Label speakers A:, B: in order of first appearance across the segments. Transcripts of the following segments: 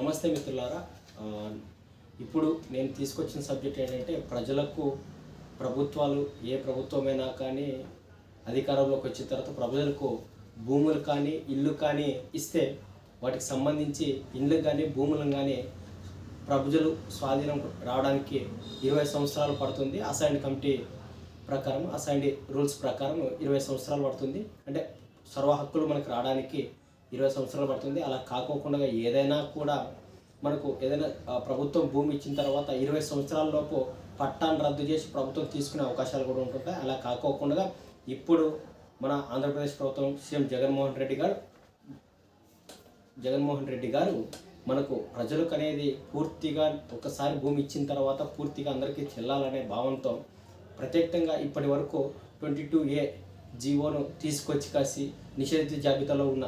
A: నమస్తే మిత్రులారా. ఇప్పుడు నేను తీసుకొచ్చిన సబ్జెక్ట్ ఏంటంటే ప్రజలకు ప్రభుత్వాలు ఏ ప్రభుత్వమైనా కానీ అధికారంలోకి వచ్చిన తర్వాత ప్రజలకు భూములు కానీ ఇల్లు కానీ ఇస్తే వాటికి సంబంధించి ఇల్లు కానీ భూములను కానీ ప్రజలు స్వాధీనం రావడానికి ఇరవై సంవత్సరాలు పడుతుంది. అసైన్ కమిటీ ప్రకారం అసైన్ రూల్స్ ప్రకారం ఇరవై సంవత్సరాలు పడుతుంది. అంటే సర్వ హక్కులు మనకు రావడానికి ఇరవై సంవత్సరాలు పడుతుంది. అలా కాకోకుండా ఏదైనా కూడా మనకు ఏదైనా ప్రభుత్వం భూమి ఇచ్చిన తర్వాత ఇరవై సంవత్సరాల లోపు పట్టాన్ని రద్దు చేసి ప్రభుత్వం తీసుకునే అవకాశాలు కూడా ఉంటుంటాయి. అలా కాకోకుండా ఇప్పుడు మన ఆంధ్రప్రదేశ్ ప్రభుత్వం సీఎం జగన్మోహన్ రెడ్డి గారు జగన్మోహన్ రెడ్డి గారు మనకు ప్రజలకు అనేది పూర్తిగా ఒకసారి భూమి ఇచ్చిన తర్వాత పూర్తిగా అందరికీ చెల్లాలనే భావంతో ప్రత్యేకంగా ఇప్పటి వరకు ట్వంటీ టూ ఏ జీవోను తీసుకొచ్చి కాసి నిషేధిత జాబితాలో ఉన్న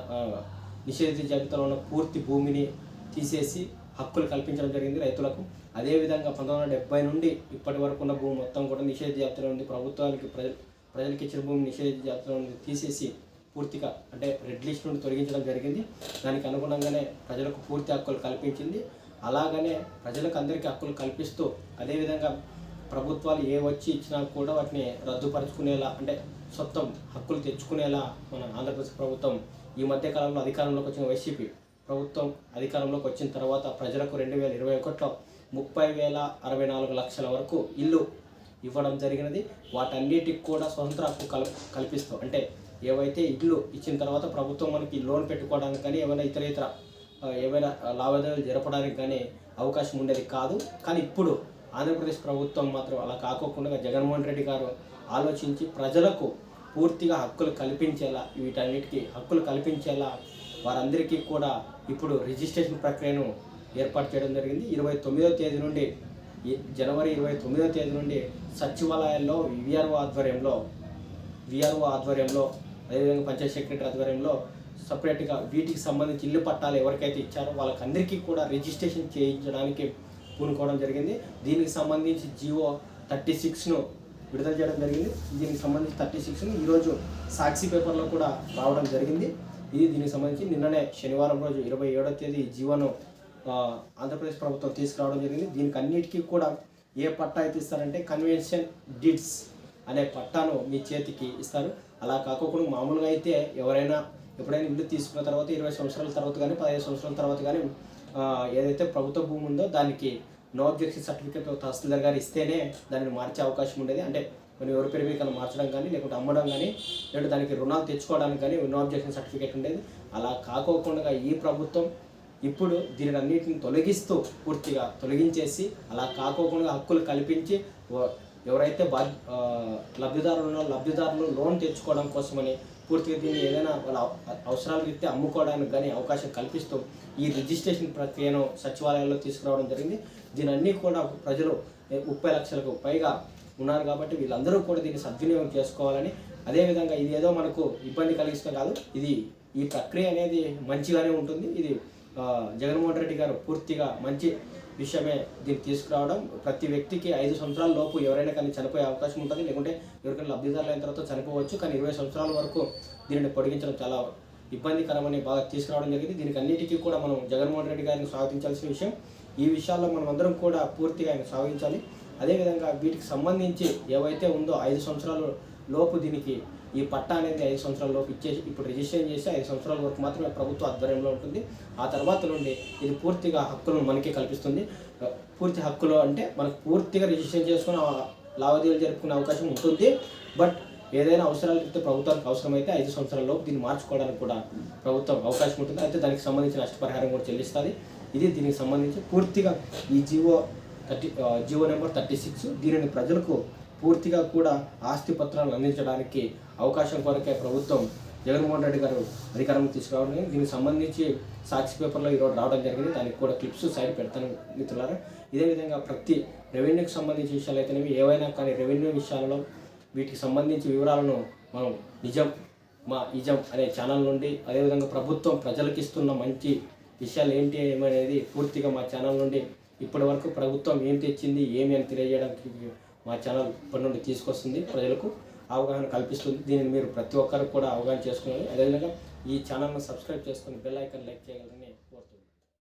A: నిషేధిత జాబితాలో ఉన్న పూర్తి భూమిని తీసేసి హక్కులు కల్పించడం జరిగింది రైతులకు. అదేవిధంగా పంతొమ్మిది వందల డెబ్బై నుండి ఇప్పటి వరకు ఉన్న భూమి మొత్తం కూడా నిషేధ జాబితాలో ఉంది. ప్రభుత్వానికి ప్రజలు ప్రజలకు ఇచ్చిన భూమి నిషేధ జాబితాలో ఉంది. తీసేసి పూర్తిగా అంటే రెడ్ లిస్ట్ నుండి తొలగించడం జరిగింది. దానికి అనుగుణంగానే ప్రజలకు పూర్తి హక్కులు కల్పించింది. అలాగనే ప్రజలకు అందరికీ హక్కులు కల్పిస్తూ అదేవిధంగా ప్రభుత్వాలు ఏ వచ్చి ఇచ్చినా కూడా వాటిని రద్దుపరుచుకునేలా అంటే సొంతం హక్కులు తెచ్చుకునేలా మన ఆంధ్రప్రదేశ్ ప్రభుత్వం ఈ మధ్యకాలంలో అధికారంలోకి వచ్చిన వైసీపీ ప్రభుత్వం అధికారంలోకి వచ్చిన తర్వాత ప్రజలకు రెండు వేల ఇరవై ఒకటిలో ముప్పై వేల అరవై నాలుగు లక్షల వరకు ఇల్లు ఇవ్వడం జరిగినది. వాటన్నిటికి కూడా స్వతంత్ర హక్కు కల్ కల్పిస్తాం. అంటే ఏవైతే ఇల్లు ఇచ్చిన తర్వాత ప్రభుత్వం మనకి లోన్ పెట్టుకోవడానికి కానీ ఏమైనా ఇతర ఇతర ఏమైనా లావాదేవీలు జరపడానికి కానీ అవకాశం ఉండేది కాదు. కానీ ఇప్పుడు ఆంధ్రప్రదేశ్ ప్రభుత్వం మాత్రం అలా కాకోకుండా జగన్మోహన్ రెడ్డి గారు ఆలోచించి ప్రజలకు పూర్తిగా హక్కులు కల్పించేలా వీటన్నిటికీ హక్కులు కల్పించేలా వారందరికీ కూడా ఇప్పుడు రిజిస్ట్రేషన్ ప్రక్రియను ఏర్పాటు చేయడం జరిగింది. ఇరవై తొమ్మిదవ తేదీ నుండి జనవరి ఇరవై తొమ్మిదవ తేదీ నుండి సచివాలయాల్లో విఆర్ఓ ఆధ్వర్యంలో విఆర్ఓ ఆధ్వర్యంలో అదేవిధంగా పంచాయత్ సెక్రటరీ ఆధ్వర్యంలో సపరేట్గా వీటికి సంబంధించి ఇల్లు పట్టాలు ఎవరికైతే ఇచ్చారో వాళ్ళకందరికీ కూడా రిజిస్ట్రేషన్ చేయించడానికి పూనుకోవడం జరిగింది. దీనికి సంబంధించి జియో థర్టీ సిక్స్ను విడుదల చేయడం జరిగింది. దీనికి సంబంధించి థర్టీ సిక్స్ని ఈరోజు సాక్షి పేపర్లో కూడా రావడం జరిగింది. ఇది దీనికి సంబంధించి నిన్ననే శనివారం రోజు ఇరవై ఏడో తేదీ జీవను ఆంధ్రప్రదేశ్ ప్రభుత్వం తీసుకురావడం జరిగింది. దీనికి అన్నిటికీ కూడా ఏ పట్టా అయితే ఇస్తారంటే కన్వెన్షన్ డిడ్స్ అనే పట్టాను మీ చేతికి ఇస్తారు. అలా కాకుండా మామూలుగా అయితే ఎవరైనా ఎప్పుడైనా ఇల్లు తీసుకున్న తర్వాత ఇరవై సంవత్సరాల తర్వాత కానీ పదిహేను సంవత్సరాల తర్వాత కానీ ఏదైతే ప్రభుత్వ భూమి ఉందో దానికి నో అబ్జెక్షన్ సర్టిఫికేట్ తహసీల్దార్ గారు ఇస్తేనే దాన్ని మార్చే అవకాశం ఉండేది. అంటే కొన్ని ఎవరి పేరు మీద మార్చడం కానీ లేకుంటే అమ్మడం కానీ లేకుంటే దానికి రుణాలు తెచ్చుకోవడానికి కానీ నో అబ్జెక్షన్ సర్టిఫికేట్ ఉండేది. అలా కాకోకుండా ఈ ప్రభుత్వం ఇప్పుడు దీని అన్నిటిని తొలగిస్తూ పూర్తిగా తొలగించేసి అలా కాకోకుండా హక్కులు కల్పించి ఎవరైతే బా లబ్ధిదారులు లబ్ధిదారులు లోన్ తెచ్చుకోవడం కోసమని పూర్తిగా దీన్ని ఏదైనా వాళ్ళ అవసరాలు అవసరాల రీత్యా అమ్ముకోవడానికి కానీ అవకాశం కల్పిస్తూ ఈ రిజిస్ట్రేషన్ ప్రక్రియను సచివాలయాల్లో తీసుకురావడం జరిగింది. దీని అన్నీ కూడా ప్రజలు ముప్పై లక్షలకు పైగా ఉన్నారు కాబట్టి వీళ్ళందరూ కూడా దీన్ని సద్వినియోగం చేసుకోవాలని. అదేవిధంగా ఇది ఏదో మనకు ఇబ్బంది కలిగిస్తే కాదు ఇది ఈ ప్రక్రియ అనేది మంచిగానే ఉంటుంది. ఇది జగన్మోహన్ రెడ్డి గారు పూర్తిగా మంచి విషయమే దీన్ని తీసుకురావడం. ప్రతి వ్యక్తికి ఐదు సంవత్సరాల లోపు ఎవరైనా కానీ చనిపోయే అవకాశం ఉంటుంది. లేకుంటే ఎవరికైనా లబ్ధిదారులు అయిన తర్వాత చనిపోవచ్చు. కానీ ఇరవై సంవత్సరాల వరకు దీనిని పొడిగించడం చాలా ఇబ్బందికరమని బాగా తీసుకురావడం జరిగింది. దీనికి అన్నిటికీ కూడా మనం జగన్మోహన్ రెడ్డి గారిని స్వాగతించాల్సిన విషయం. ఈ విషయాల్లో మనం అందరం కూడా పూర్తిగా ఆయన స్వాగతించాలి. అదేవిధంగా వీటికి సంబంధించి ఏవైతే ఉందో ఐదు సంవత్సరాలు లోపు దీనికి ఈ పట్టా అనేది ఐదు సంవత్సరాల లోపు ఇచ్చేసి ఇప్పుడు రిజిస్ట్రేషన్ చేసి ఐదు సంవత్సరాల వరకు మాత్రమే ప్రభుత్వ ఆధ్వర్యంలో ఉంటుంది. ఆ తర్వాత నుండి ఇది పూర్తిగా హక్కులను మనకి కల్పిస్తుంది. పూర్తి హక్కులు అంటే మనకు పూర్తిగా రిజిస్ట్రేషన్ చేసుకుని లావాదేవీలు జరుపుకునే అవకాశం ఉంటుంది. బట్ ఏదైనా అవసరాలు అయితే ప్రభుత్వానికి అవసరమైతే ఐదు సంవత్సరాల లోపు దీన్ని మార్చుకోవడానికి కూడా ప్రభుత్వం అవకాశం ఉంటుంది. అయితే దానికి సంబంధించిన నష్టపరిహారం కూడా చెల్లిస్తుంది. ఇది దీనికి సంబంధించి పూర్తిగా ఈ GO thirty GO number thirty six దీనిని ప్రజలకు పూర్తిగా కూడా ఆస్తి పత్రాలను అందించడానికి అవకాశం కొరకే ప్రభుత్వం జగన్మోహన్ రెడ్డి గారు అధికారం తీసుకురావడం దీనికి సంబంధించి సాక్షి పేపర్లో ఈరోజు రావడం జరిగింది. దానికి కూడా క్లిప్స్ సైడ్ పెడతాను మిత్రులారా. ఇదే విధంగా ప్రతి రెవెన్యూకి సంబంధించిన విషయాలు అయితేనేవి ఏవైనా కానీ రెవెన్యూ విషయాలలో వీటికి సంబంధించి వివరాలను మనం నిజం మా ఇజం అనే ఛానల్ నుండి అదేవిధంగా ప్రభుత్వం ప్రజలకు ఇస్తున్న మంచి విషయాలు ఏంటి ఏమనేది పూర్తిగా మా ఛానల్ నుండి ఇప్పటి వరకు ప్రభుత్వం ఏం తెచ్చింది ఏమి అని తెలియజేయడానికి మా ఛానల్ ఇప్పటి నుండి తీసుకొస్తుంది ప్రజలకు అవగాహన కల్పిస్తుంది. దీనిని మీరు ప్రతి ఒక్కరికి కూడా అవగాహన చేసుకుని అదేవిధంగా ఈ ఛానల్ను సబ్స్క్రైబ్ చేసుకుని బెల్ ఐకాన్ లైక్ చేయగలరని